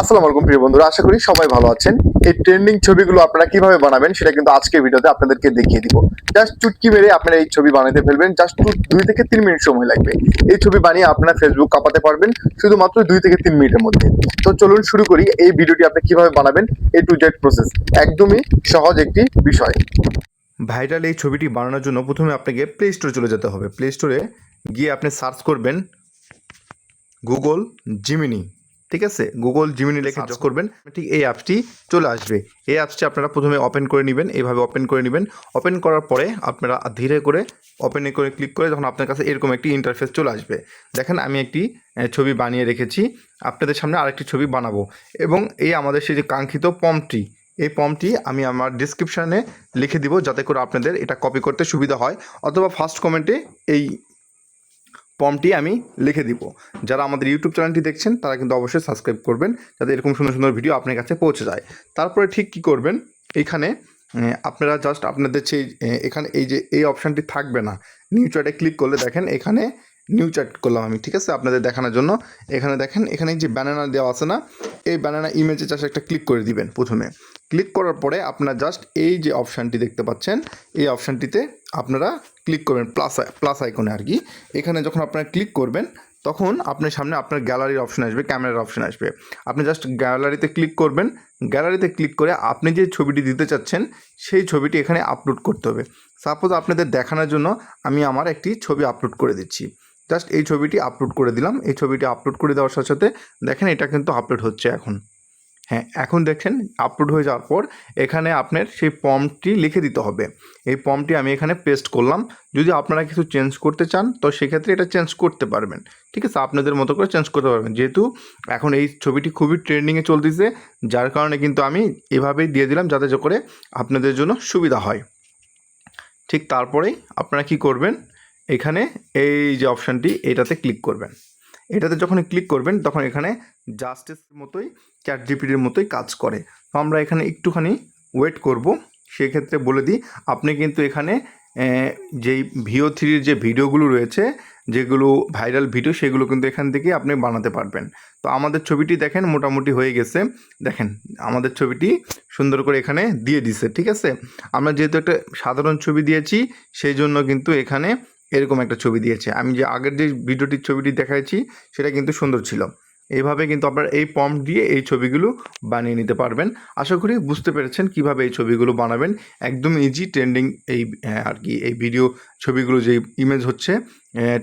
আসসালামু আলাইকুম প্রিয় বন্ধুরা, আশা করি সবাই ভালো আছেন। এই ট্রেন্ডিং ছবিগুলো আপনারা কীভাবে বানাবেন সেটা কিন্তু আজকের ভিডিওতে আপনাদেরকে দেখিয়ে দিব। জাস্ট চুটকি মেরে আপনারা এই ছবি বানাতে ফেলবেন জাস্ট দুই থেকে তিন মিনিট সময় লাগবে। এই ছবি বানিয়ে আপনারা ফেসবুক কাঁপাতে পারবেন, শুধুমাত্র দুই থেকে তিন মিনিটের মধ্যে। তো চলুন শুরু করি, এই ভিডিওটি আপনি কীভাবে বানাবেন এ টু জেড প্রসেস একদমই সহজ একটি বিষয়। ভাইরাল এই ছবিটি বানানোর জন্য প্রথমে আপনাকে প্লে স্টোরে চলে যেতে হবে। প্লে স্টোরে গিয়ে আপনি সার্চ করবেন গুগল জিমিনি ঠিক আছে? গুগল জিমিনি লেখে সার্চ করবেন। ঠিক এই অ্যাপসটি চলে আসবে। এই অ্যাপসটি আপনারা প্রথমে ওপেন করে নেবেন এইভাবে ওপেন করে নেবেন। ওপেন করার পরে আপনারা ধীরে করে ওপেনে করে ক্লিক করে যখন আপনার কাছে এরকম একটি ইন্টারফেস চলে আসবে। দেখেন আমি একটি ছবি বানিয়ে রেখেছি। আপনাদের সামনে আরেকটি ছবি বানাবো। এবং এই আমাদের সেই যে কাঙ্ক্ষিত পম্পটি এই পম্পটি আমি আমার ডিসক্রিপশানে লিখে দিব যাতে করে আপনাদের এটা কপি করতে সুবিধা হয়। অথবা ফার্স্ট কমেন্টে এই পম্পটি আমি লিখে দিব। যারা আমাদের ইউটিউব চ্যানেলটি দেখছেন, তারা কিন্তু অবশ্যই সাবস্ক্রাইব করবেন, যাতে এরকম সুন্দর সুন্দর ভিডিও আপনার কাছে পৌঁছে যায়। তারপরে ঠিক কি করবেন? এখানে আপনারা জাস্ট আপনাদের সেই এখানে এই যে, এই অপশানটি থাকবে না। নিউ চ্যাটে ক্লিক করলে দেখেন, এখানে নিউ চ্যাট করলাম আমি, ঠিক আছে? আপনাদের দেখানোর জন্য। এখানে দেখেন, এখানে যে ব্যানানা দেওয়া আছে না, এই ব্যানানা ইমেজে জাস্ট একটা ক্লিক করে দিবেন প্রথমে। ক্লিক করার পরে আপনারা জাস্ট এই যে অপশানটি দেখতে পাচ্ছেন, এই অপশানটিতে আপনারা ক্লিক করবেন প্লাস প্লাস আইকনে আর কি এখানে যখন আপনারা ক্লিক করবেন, তখন আপনার সামনে আপনার গ্যালারির অপশন আসবে ক্যামেরার অপশন আসবে। আপনি জাস্ট গ্যালারিতে ক্লিক করবেন গ্যালারিতে ক্লিক করে আপনি যে ছবিটি দিতে চাচ্ছেন, সেই ছবিটি এখানে আপলোড করতে হবে। সাপোজ আপনাদের দেখানোর জন্য আমি আমার একটি ছবি আপলোড করে দিচ্ছি। জাস্ট এই ছবিটি আপলোড করে দিলাম, এই ছবিটি আপলোড করে দেওয়ার সাথে সাথে দেখেন এটা কিন্তু আপলোড হচ্ছে এখন। হ্যাঁ এখন দেখছেন আপলোড হয়ে যাওয়ার পর এখানে আপনার সেই ফর্মটি লিখে দিতে হবে। এই ফর্মটি আমি এখানে পেস্ট করলাম। যদি আপনারা কিছু চেঞ্জ করতে চান, তো সেক্ষেত্রে এটা চেঞ্জ করতে পারবেন। ঠিক আছে? আপনাদের মতো করে চেঞ্জ করতে পারবেন। যেহেতু এখন এই ছবিটি খুবই ট্রেন্ডিংয়ে চলতেছে, যার কারণে কিন্তু আমি এভাবেই দিয়ে দিলাম যাতে করে আপনাদের জন্য সুবিধা হয়। ঠিক তারপরেই আপনারা কি করবেন? এখানে এই যে অপশানটি এটাতে ক্লিক করবেন। এটাতে যখন ক্লিক করবেন, তখন এখানে জাস্টিস মতোই চ্যাট জিপিটির মতোই কাজ করে। তো আমরা এখানে একটুখানি ওয়েট করব। সেক্ষেত্রে বলে দিই, আপনি কিন্তু এখানে যেই ভিও থ্রির যে ভিডিওগুলো রয়েছে, যেগুলো ভাইরাল ভিডিও সেগুলো কিন্তু এখান থেকে আপনি বানাতে পারবেন। তো আমাদের ছবিটি দেখেন, মোটামুটি হয়ে গেছে। দেখেন, আমাদের ছবিটি সুন্দর করে এখানে দিয়ে দিছে, ঠিক আছে? আমরা যেহেতু একটা সাধারণ ছবি দিয়েছি, সেই জন্য কিন্তু এখানে এরকম একটা ছবি দিয়েছে। আমি যে আগের যে ভিডিওটির ছবিটি দেখাচ্ছি সেটা কিন্তু সুন্দর ছিল। এইভাবে কিন্তু আপনারা এই পম্প দিয়ে এই ছবিগুলো বানিয়ে নিতে পারবেন। আশা করি বুঝতে পেরেছেন কীভাবে এই ছবিগুলো বানাবেন। একদম ইজি ট্রেন্ডিং এই আর কি, এই ভিডিও ছবিগুলো যে ইমেজ হচ্ছে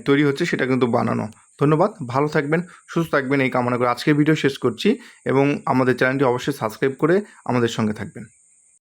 তৈরি হচ্ছে, সেটা কিন্তু বানানো। ধন্যবাদ, ভালো থাকবেন, সুস্থ থাকবেন, এই কামনা করে আজকের ভিডিও শেষ করছি এবং আমাদের চ্যানেলটি অবশ্যই সাবস্ক্রাইব করে আমাদের সঙ্গে থাকবেন।